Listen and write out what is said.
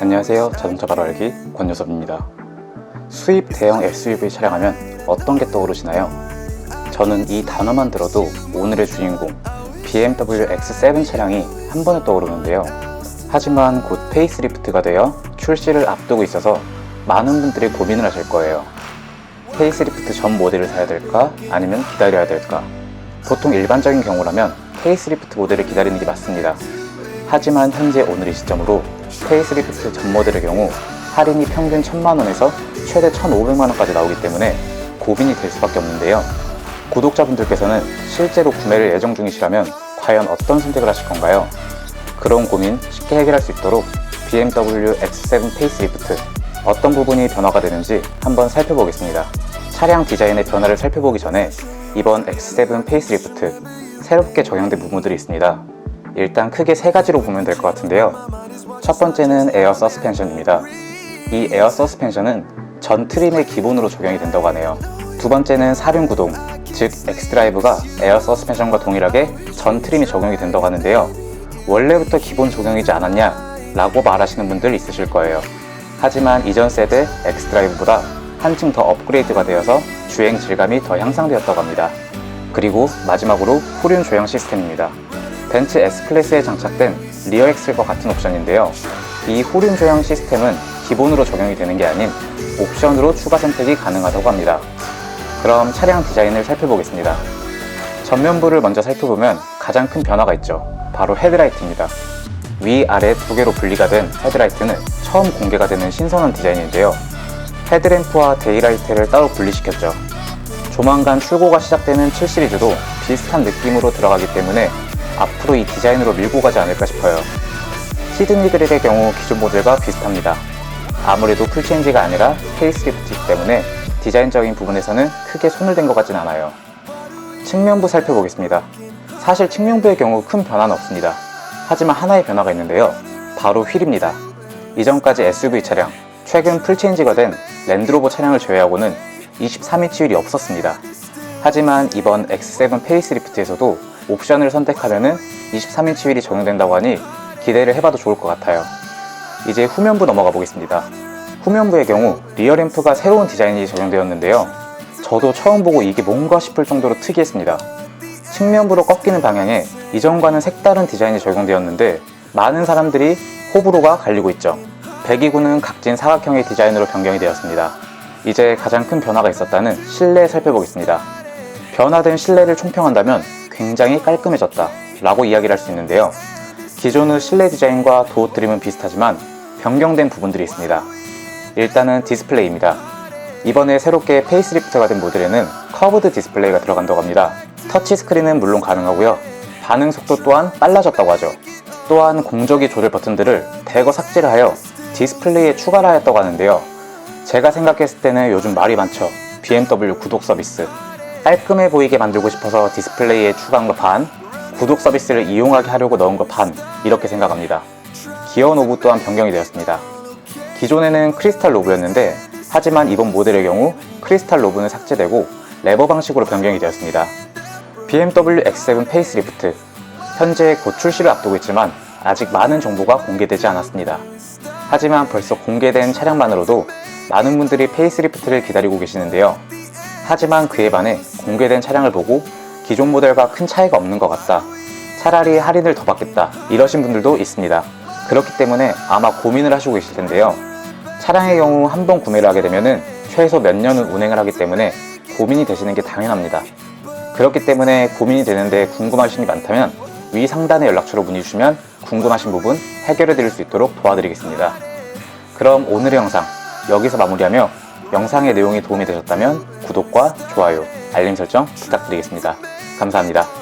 안녕하세요. 자동차 바로 알기 권요섭입니다. 수입 대형 SUV 차량하면 어떤 게 떠오르시나요? 저는 이 단어만 들어도 오늘의 주인공 BMW X7 차량이 한 번에 떠오르는데요. 하지만 곧 페이스리프트가 되어 출시를 앞두고 있어서 많은 분들이 고민을 하실 거예요. 페이스리프트 전 모델을 사야 될까? 아니면 기다려야 될까? 보통 일반적인 경우라면 페이스리프트 모델을 기다리는 게 맞습니다. 하지만 현재 오늘 이 시점으로 페이스리프트 전 모델의 경우 할인이 평균 1000만원에서 최대 1500만원까지 나오기 때문에 고민이 될 수밖에 없는데요. 구독자분들께서는 실제로 구매를 예정 중이시라면 과연 어떤 선택을 하실 건가요? 그런 고민 쉽게 해결할 수 있도록 BMW X7 페이스리프트 어떤 부분이 변화가 되는지 한번 살펴보겠습니다. 차량 디자인의 변화를 살펴보기 전에 이번 X7 페이스리프트 새롭게 적용된 부분들이 있습니다. 일단 크게 세 가지로 보면 될 것 같은데요. 첫 번째는 에어 서스펜션입니다. 이 에어 서스펜션은 전 트림의 기본으로 적용이 된다고 하네요. 두 번째는 사륜 구동, 즉 엑스드라이브가 에어 서스펜션과 동일하게 전 트림이 적용이 된다고 하는데요. 원래부터 기본 적용이지 않았냐? 라고 말하시는 분들 있으실 거예요. 하지만 이전 세대 엑스드라이브보다 한층 더 업그레이드가 되어서 주행 질감이 더 향상되었다고 합니다. 그리고 마지막으로 후륜 조향 시스템입니다. 벤츠 S클래스에 장착된 리어 엑셀과 같은 옵션인데요. 이 후륜 조향 시스템은 기본으로 적용이 되는 게 아닌 옵션으로 추가 선택이 가능하다고 합니다. 그럼 차량 디자인을 살펴보겠습니다. 전면부를 먼저 살펴보면 가장 큰 변화가 있죠. 바로 헤드라이트입니다. 위, 아래 두 개로 분리가 된 헤드라이트는 처음 공개가 되는 신선한 디자인인데요. 헤드램프와 데이라이트를 따로 분리시켰죠. 조만간 출고가 시작되는 7 시리즈도 비슷한 느낌으로 들어가기 때문에 앞으로 이 디자인으로 밀고 가지 않을까 싶어요. 시드니 그릴의 경우 기존 모델과 비슷합니다. 아무래도 풀체인지가 아니라 페이스리프트이기 때문에 디자인적인 부분에서는 크게 손을 댄 것 같진 않아요. 측면부 살펴보겠습니다. 사실 측면부의 경우 큰 변화는 없습니다. 하지만 하나의 변화가 있는데요. 바로 휠입니다. 이전까지 SUV 차량, 최근 풀체인지가 된 랜드로버 차량을 제외하고는 23인치 휠이 없었습니다. 하지만 이번 X7 페이스리프트에서도 옵션을 선택하면 23인치 휠이 적용된다고 하니 기대를 해봐도 좋을 것 같아요. 이제 후면부 넘어가 보겠습니다. 후면부의 경우 리어램프가 새로운 디자인이 적용되었는데요. 저도 처음 보고 이게 뭔가 싶을 정도로 특이했습니다. 측면부로 꺾이는 방향에 이전과는 색다른 디자인이 적용되었는데 많은 사람들이 호불호가 갈리고 있죠. 배기구는 각진 사각형의 디자인으로 변경이 되었습니다. 이제 가장 큰 변화가 있었다는 실내 살펴보겠습니다. 변화된 실내를 총평한다면 굉장히 깔끔해졌다 라고 이야기를 할 수 있는데요. 기존의 실내 디자인과 도어 트림은 비슷하지만 변경된 부분들이 있습니다. 일단은 디스플레이입니다. 이번에 새롭게 페이스리프트가 된 모델에는 커브드 디스플레이가 들어간다고 합니다. 터치 스크린은 물론 가능하고요. 반응 속도 또한 빨라졌다고 하죠. 또한 공조기 조절 버튼들을 대거 삭제를 하여 디스플레이에 추가를 하였다고 하는데요. 제가 생각했을 때는 요즘 말이 많죠. BMW 구독 서비스. 깔끔해 보이게 만들고 싶어서 디스플레이에 추가한 거 반, 구독 서비스를 이용하게 하려고 넣은 거 반, 이렇게 생각합니다. 기어 노브 또한 변경이 되었습니다. 기존에는 크리스탈 로브였는데, 하지만 이번 모델의 경우 크리스탈 로브는 삭제되고 레버 방식으로 변경이 되었습니다. BMW X7 페이스리프트. 현재 곧 출시를 앞두고 있지만 아직 많은 정보가 공개되지 않았습니다. 하지만 벌써 공개된 차량만으로도 많은 분들이 페이스리프트를 기다리고 계시는데요. 하지만 그에 반해 공개된 차량을 보고 기존 모델과 큰 차이가 없는 것 같다. 차라리 할인을 더 받겠다. 이러신 분들도 있습니다. 그렇기 때문에 아마 고민을 하시고 계실 텐데요. 차량의 경우 한 번 구매를 하게 되면 최소 몇 년은 운행을 하기 때문에 고민이 되시는 게 당연합니다. 그렇기 때문에 고민이 되는데 궁금하신 게 많다면 위 상단의 연락처로 문의 주시면 궁금하신 부분 해결해 드릴 수 있도록 도와드리겠습니다. 그럼 오늘의 영상 여기서 마무리하며 영상의 내용이 도움이 되셨다면 구독과 좋아요, 알림 설정 부탁드리겠습니다. 감사합니다.